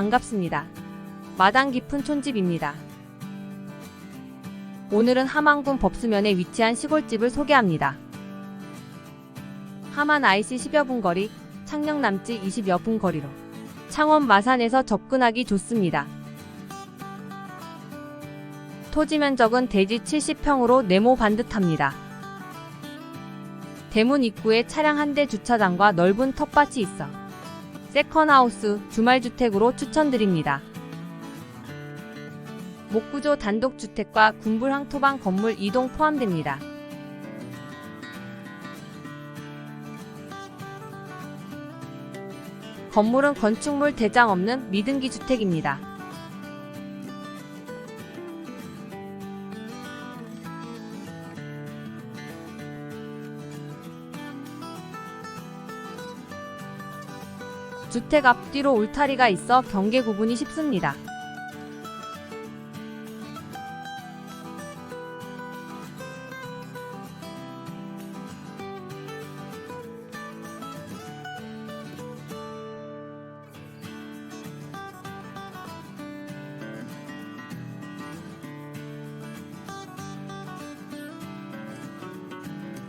반갑습니다. 마당 깊은 촌집입니다. 오늘은 함안군 법수면에 위치한 시골집을 소개합니다. 함안 IC 10여 분 거리, 창녕 남지 20여 분 거리로 창원 마산에서 접근하기 좋습니다. 토지 면적은 대지 70평으로 네모 반듯합니다. 대문 입구에 차량 한 대 주차장과 넓은 텃밭이 있어 세컨하우스, 주말주택으로 추천드립니다. 목구조 단독주택과 군불항 토방 건물 이동 포함됩니다. 건물은 건축물 대장 없는 미등기 주택입니다. 주택 앞뒤로 울타리가 있어 경계 구분이 쉽습니다.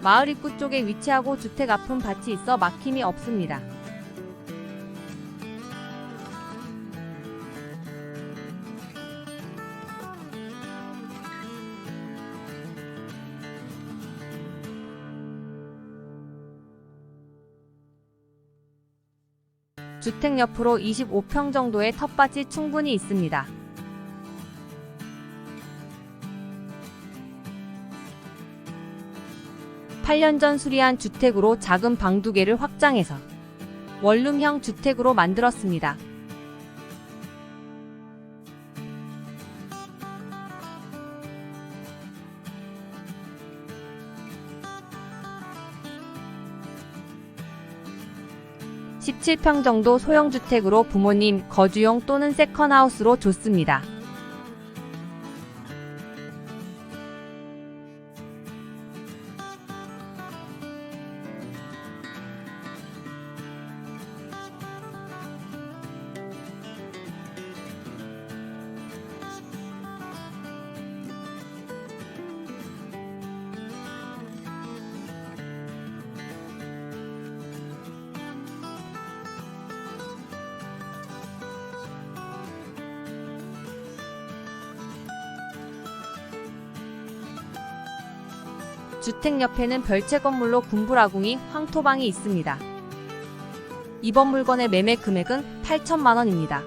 마을 입구 쪽에 위치하고 주택 앞은 밭이 있어 막힘이 없습니다. 주택 옆으로 25평 정도의 텃밭이 충분히 있습니다. 팔년전 수리한 주택으로 작은 방 두 개를 확장해서 원룸형 주택으로 만들었습니다. (17평) 정도 소형 주택으로 부모님 거주용 또는 세컨하우스로 좋습니다. 주택 옆에는 별채 건물로 군불아궁이 황토방이 있습니다. 이번 물건의 매매 금액은 8천만 원입니다.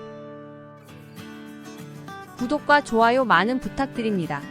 구독과 좋아요 많은 부탁드립니다.